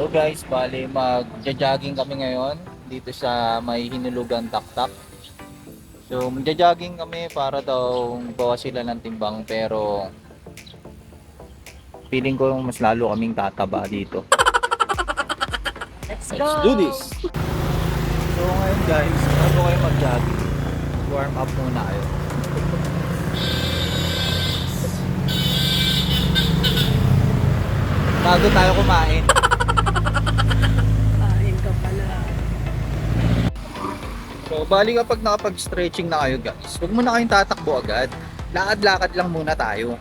So guys, bali mag-jogging kami ngayon dito sa may hinulugan taktak. So magja-jogging kami para daw bawas sila ng timbang pero feeling ko mas lalo kaming tataba dito. Let's Let's do this! So ngayon guys, bago kayo mag-jogging, warm up muna kayo. Bago tayo kumain. Kain ka pala. So, bali kapag nakapag-stretching na kayo guys, huwag muna kayong tatakbo agad. Lakad-lakad lang muna tayo.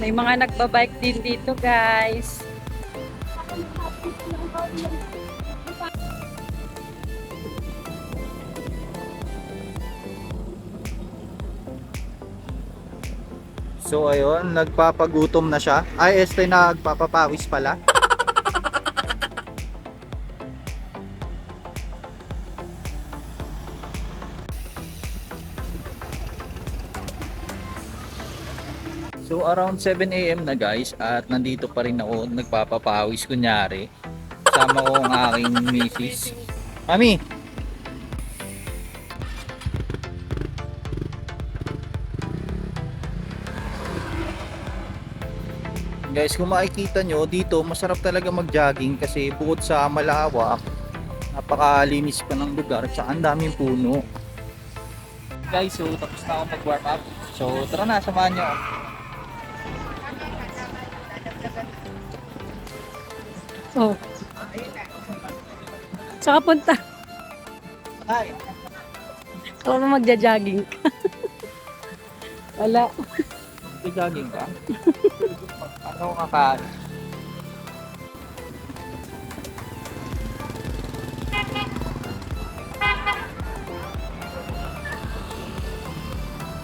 May mga nagbabike din dito, guys. So ayun, nagpapagutom na siya. Ay, este nagpapapawis pala. So around 7 a.m. na guys at nandito pa rin ako nagpapapawis kunyari. Kasama ko ang aking misis. Mami! Guys, kung makikita nyo, dito masarap talaga mag-jogging kasi bukod sa malawak, napakalinis pa ng lugar, tsaka ang daming puno. Guys, so tapos na ako mag-warm up. So tara na, samahan nyo. Oh. Saka punta. Hi! Ikaw na magja-jogging ka. Wala. Mag-jogging ka? ano kakain?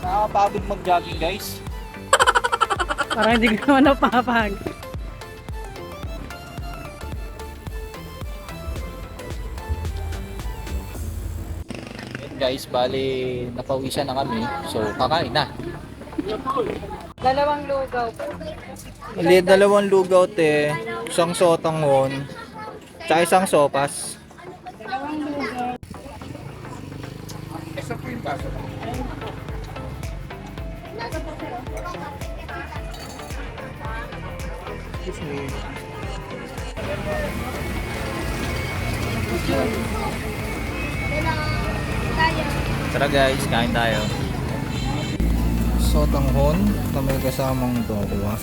Nakakapagod mag-jogging guys. Parang hindi ko naman napapag. Guys, bali napawisan na kami. So kakain na. Dalawang lugaw. Ili, dalawang lugaw te, isang sotangon, tsaka isang sopas. Dalawang lugaw. Excuse me. Tara guys, kain tayo. Sotanghon na may kasamang dalawa.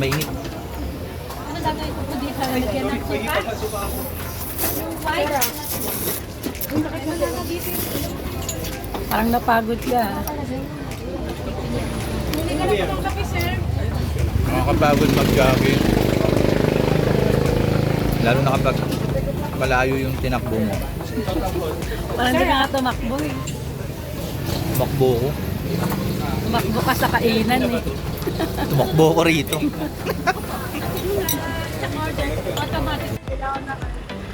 Mainit. Parang napagod ka. Nakakapagod mag-jogging. Lalo na kapag malayo yung tinakbo mo. Parang hindi ka nga tumakbo eh. Tumakbo ko. Tumakbo ka sa kainan eh. Tumakbo ko rito.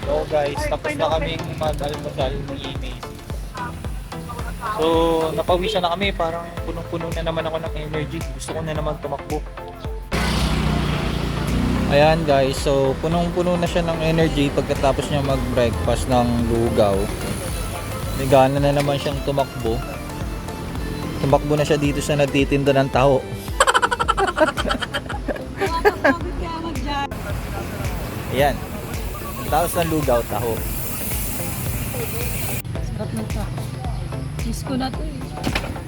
So guys, tapos na kaming mag-almusal ni Macy. So, napawisan na kami. Parang punong-puno na naman ako ng energy. Gusto ko na naman tumakbo. Ayan guys, so punong-puno na siya ng energy pagkatapos niya mag-breakfast ng lugaw. May gana na naman siyang tumakbo. Tumakbo na siya dito sa nagtitinda ng taho. Ayan. Tapos ng lugaw, taho. Sarap ng ta. Miss ko na to eh.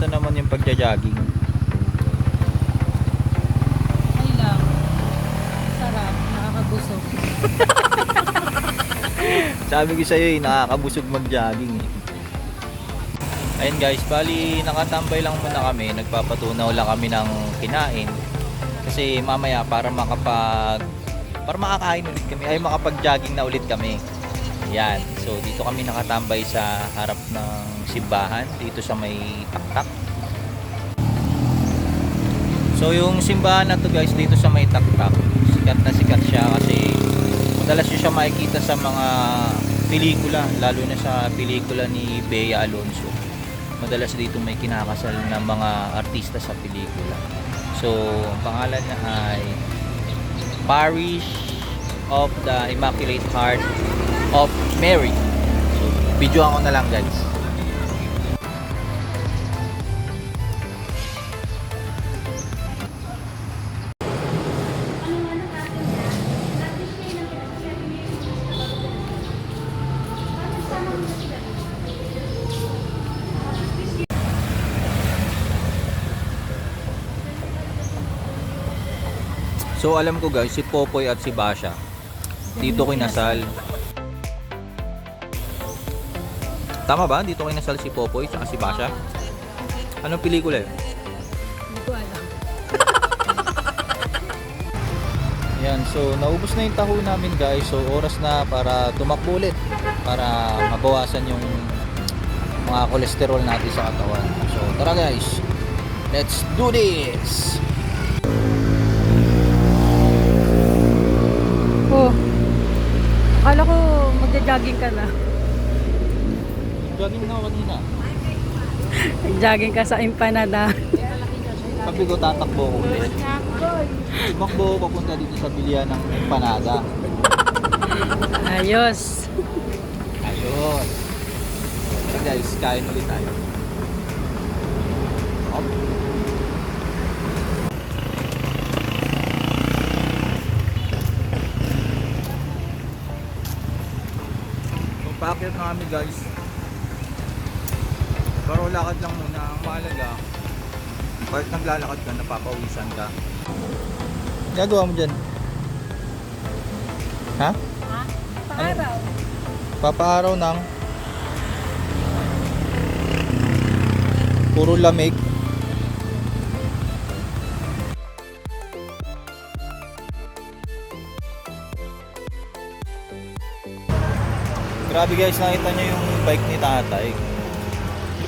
Kamusta naman yung pagja-jogging? Ay lang. Sarap. Nakakabusog. Sabi ko sa'yo eh, nakakabusog mag-jogging eh. Ayun guys, bali nakatambay lang muna kami, nagpapatunaw lang kami ng kinain. Kasi mamaya para makapag para makakain ulit kami, ay makapag-jogging na ulit kami. Yan. So dito kami nakatambay sa harap ng simbahan dito sa may taktak. So yung simbahan na to guys dito sa may taktak, sikat na sikat siya kasi madalas siya makikita sa mga pelikula, lalo na sa pelikula ni Bea Alonso. Madalas dito may kinakasal na mga artista sa pelikula. So, ang pangalan na ay Parish of the Immaculate Heart of Mary. Video ako na lang guys. So alam ko guys, si Popoy at si Basha dito kinasal. Tama ba? Dito kinasal si Popoy at si Basha? Anong pelikula yun? Hindi ko alam. Yan, so naubos na yung taho namin guys. So oras na para tumakbo ulit para mabawasan yung mga kolesterol natin sa katawan. So tara guys, let's do this! Oh. Akala ko magja-jogging ka na ako kanina. Jogging ka sa empanada. Sabi ko tatakbo ko ulit. Tumakbo papunta dito sa bilihan ng empanada. Ayos. Ayun. So guys, kain ulit tayo. Hop. So, paakyat na kami guys. Pero lakad lang muna. Ang mahalaga, kahit naglalakad ka, napapawisan ka. Gagawa mo dyan? Ha? Ha? Paaraw. Papaaraw ng puro lamig. Grabe guys, nakita nyo yung bike ni tatay.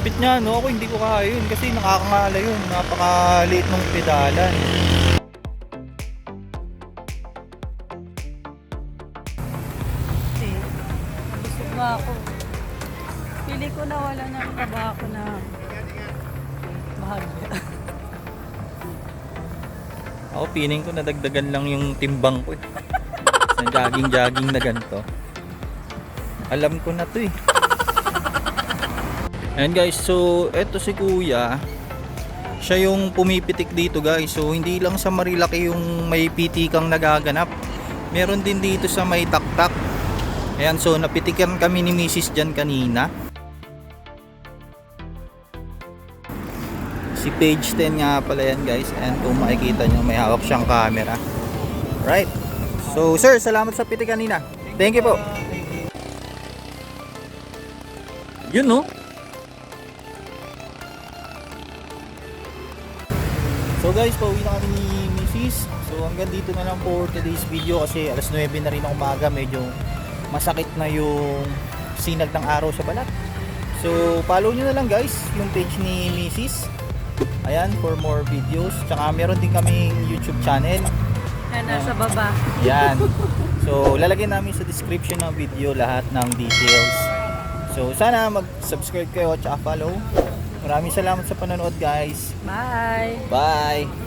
Lupit niya, no? Ako hindi ko kaya yun kasi nakakangala yun. Napakaliit ng pedalan. Busog na ako. Pili ko na wala na ang tabako na bahagya. Ako piling ko nadagdagan lang yung timbang ko eh. Sa jogging-jogging na ganito. Alam ko na to eh. Ayan guys, so eto si kuya. Siya yung pumipitik dito guys. So hindi lang sa Marilaki yung may pitikang nagaganap. Meron din dito sa may taktak. Ayan, so napitikan kami ni Mrs. dyan kanina. Si page 10 nga pala yan guys. And kung makikita nyo, may hawak siyang camera. Right. So sir, salamat sa pitik kanina. Thank you po. Yun no? So guys, pauwi na kami ni Mrs. So hanggang dito na lang for today's video kasi alas 9 na rin ng umaga. Medyo masakit na yung sinag ng araw sa balat. So follow nyo na lang guys yung page ni Mrs. Ayan, for more videos. Tsaka meron din kaming YouTube channel. Na nasa baba. Yan. So, lalagay namin sa description ng video lahat ng details. So, sana mag-subscribe kayo at follow. Maraming salamat sa panonood guys. Bye! Bye!